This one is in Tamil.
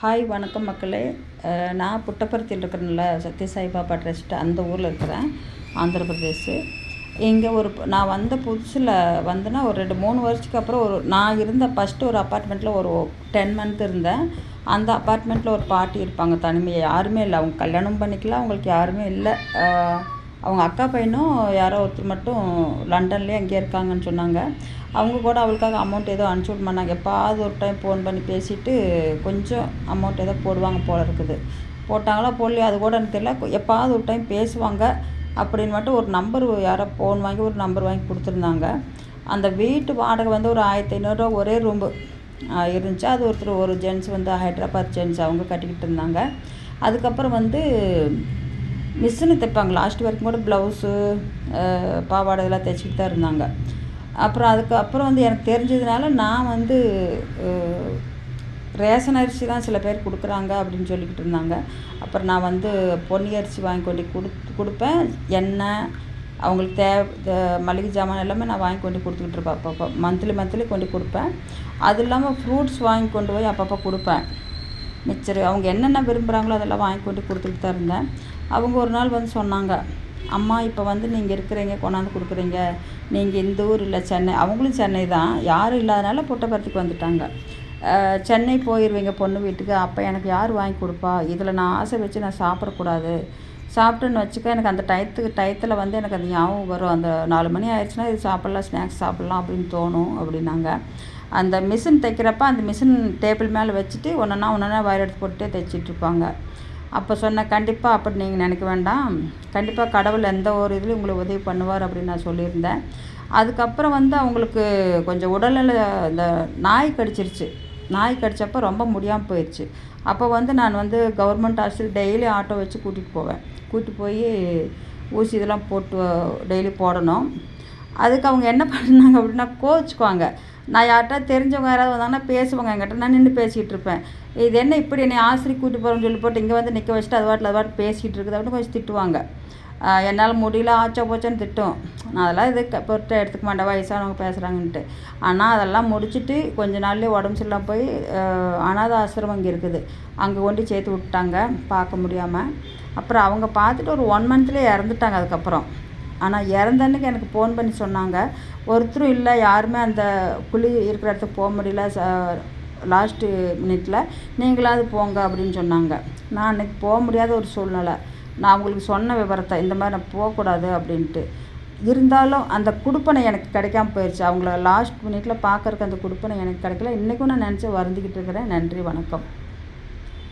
ஹாய் வணக்கம் மக்களே. நான் புட்டபர்த்தியில் இருக்கிறேன்ல சத்ய சாய்பாபா ட்ரஸ்ட் அந்த ஊரில் இருக்கிறேன் ஆந்திர பிரதேஷ் இங்கே ஒரு நான் வந்த புதுசில் வந்தேன்னா ஒரு ரெண்டு மூணு வருஷத்துக்கு அப்புறம் ஒரு நான் இருந்த ஃபஸ்ட்டு ஒரு அப்பார்ட்மெண்ட்டில் ஒரு டென் மந்த் இருந்தேன். அந்த அப்பார்ட்மெண்ட்டில் ஒரு பாட்டி இருப்பாங்க தனிமையை யாருமே இல்லை. அவங்க கல்யாணம் பண்ணிக்கல அவங்களுக்கு யாருமே இல்லை. அவங்க அக்கா பையனும் யாரோ ஒருத்தர் மட்டும் லண்டன்லேயே அங்கேயே இருக்காங்கன்னு சொன்னாங்க. அவங்க கூட அவளுக்காக அமௌண்ட் ஏதோ அனுப்பிச்சி பண்ணாங்க எப்பாவது ஒரு டைம் ஃபோன் பண்ணி பேசிவிட்டு கொஞ்சம் அமௌண்ட் ஏதோ போடுவாங்க போல இருக்குது. போட்டாங்களா போடலையா அது கூட எனக்கு தெரியல. எப்பாவது ஒரு டைம் பேசுவாங்க அப்படின்னு மட்டும் ஒரு நம்பர் யாரோ ஃபோன் வாங்கி ஒரு நம்பர் வாங்கி கொடுத்துருந்தாங்க. அந்த வீட்டு வாடகை வந்து ஒரு ஆயிரத்தி ஐநூறுரூவா ஒரே ரூம்பு இருந்துச்சு. அது ஒருத்தர் ஒரு ஜென்ஸ் வந்து ஹைதராபாத் ஜென்ஸ் அவங்க கட்டிக்கிட்டு இருந்தாங்க. அதுக்கப்புறம் வந்து மிஷினு தைப்பாங்க. லாஸ்ட் வரைக்கும் கூட ப்ளவுஸு பாவாடை இதெல்லாம் தைச்சிக்கிட்டு தான் இருந்தாங்க. அப்புறம் அதுக்கப்புறம் வந்து எனக்கு தெரிஞ்சதுனால நான் வந்து ரேஷன் அரிசி தான் சில பேர் கொடுக்குறாங்க அப்படின்னு சொல்லிக்கிட்டு இருந்தாங்க. அப்புறம் நான் வந்து பொன்னி அரிசி வாங்கி கொண்டு கொடுத்து கொடுப்பேன். எண்ணெய் அவங்களுக்கு தேவை மளிகை ஜாமான் எல்லாமே நான் வாங்கி கொண்டு கொடுத்துக்கிட்டு இருப்பேன் அப்பப்போ. மந்த்லி மந்த்லி கொண்டு கொடுப்பேன். அது இல்லாமல் ஃப்ரூட்ஸ் வாங்கி கொண்டு போய் அப்பப்போ கொடுப்பேன். மிச்சர் அவங்க என்னென்ன விரும்புகிறாங்களோ அதெல்லாம் வாங்கி கொண்டு கொடுத்துக்கிட்டு தான் இருந்தேன். அவங்க ஒரு நாள் வந்து சொன்னாங்க அம்மா இப்போ வந்து நீங்கள் இருக்கிறீங்க கொண்டாந்து கொடுக்குறீங்க. நீங்கள் இந்த ஊர் இல்லை சென்னை. அவங்களும் சென்னை தான். யாரும் இல்லாதனால புட்டபர்த்திக்கு வந்துட்டாங்க. சென்னை போயிடுவீங்க பொண்ணு வீட்டுக்கு. அப்போ எனக்கு யார் வாங்கி கொடுப்பா? இதில் நான் ஆசை வச்சு நான் சாப்பிடக்கூடாது. சாப்பிட்டேன்னு வச்சுக்க எனக்கு அந்த டயத்துக்கு டயத்தில் வந்து எனக்கு அது ஞாபகம் வரும். அந்த நாலு மணி ஆயிடுச்சுன்னா இது சாப்பிட்லாம் ஸ்நாக்ஸ் சாப்பிட்லாம் அப்படின்னு தோணும் அப்படின்னாங்க. அந்த மிஷின் தைக்கிறப்ப அந்த மிஷின் டேபிள் மேலே வச்சுட்டு ஒன்றா ஒன்றா வயர் எடுத்து போட்டுட்டே தைச்சிட்டு இருப்பாங்க. அப்போ சொன்னேன் கண்டிப்பாக அப்படி நீங்கள் நினைக்க வேண்டாம். கண்டிப்பாக கடவுள் எந்த ஒரு இதுலையும் உங்களுக்கு உதவி பண்ணுவார் அப்படின்னு நான் சொல்லியிருந்தேன். அதுக்கப்புறம் வந்து அவங்களுக்கு கொஞ்சம் உடல்நிலை இந்த நாய் கடிச்சிருச்சு. நாய் கடித்தப்போ ரொம்ப முடியாமல் போயிடுச்சு அப்போ வந்து நான் வந்து கவர்மெண்ட் ஹாஸ்பிட்டல் டெய்லி ஆட்டோ வச்சு கூட்டிகிட்டு போவேன். கூட்டிகிட்டு போய் ஊசி இதெல்லாம் போட்டு டெய்லி போடணும். அதுக்கு அவங்க என்ன பண்ணாங்க அப்படின்னா கோச்சுக்குவாங்க. நான் யார்கிட்ட தெரிஞ்சவங்க யாராவது வந்தாங்கன்னா பேசுவாங்க. என்கிட்ட நான் நின்று பேசிகிட்டு இருப்பேன். இது என்ன இப்படி என்னை ஆசிரி கூட்டி போகிறோம்னு சொல்லி போட்டு இங்கே வந்து நிற்க வச்சுட்டு அது வாட்டில் அது வாட்டு பேசிகிட்டு இருக்குது. அப்படின்னு கொஞ்சம் திட்டுவாங்க. என்னால் முடியல ஆச்சா போச்சான்னு திட்டும். நான் அதெல்லாம் இது பொருட்டை எடுத்துக்க மாட்டேன். வயசானவங்க பேசுகிறாங்கன்ட்டு ஆனால் அதெல்லாம் முடிச்சுட்டு கொஞ்ச நாள்லேயே உடம்பு சரியில்லாம் போய் அனாத ஆசிரமம் இங்கே இருக்குது. அங்கே கொண்டு சேர்த்து விட்டாங்க பார்க்க முடியாமல் அப்புறம் அவங்க பார்த்துட்டு ஒரு ஒன் மந்த்லேயே இறந்துட்டாங்க அதுக்கப்புறம். ஆனால் இறந்தன்னைக்கு எனக்கு ஃபோன் பண்ணி சொன்னாங்க. ஒருத்தரும் இல்லை யாருமே அந்த குழி இருக்கிற இடத்துக்கு போக முடியல லாஸ்ட்டு மினிட்ல நீங்களாவது போங்க அப்படின்னு சொன்னாங்க. நான் அன்னைக்கு போக முடியாத ஒரு சூழ்நிலை. நான் அவங்களுக்கு சொன்ன விவரத்தை இந்த மாதிரி நான் போகக்கூடாது அப்படின்ட்டு. இருந்தாலும் அந்த குடுப்பனை எனக்கு கிடைக்காம போயிடுச்சு அவங்கள லாஸ்ட் மினிட்ல பார்க்கறக்கு அந்த குடுப்பனை எனக்கு கிடைக்கல. இன்றைக்கும் நான் நினச்சி வருந்திக்கிட்டு இருக்கிறேன். நன்றி வணக்கம்.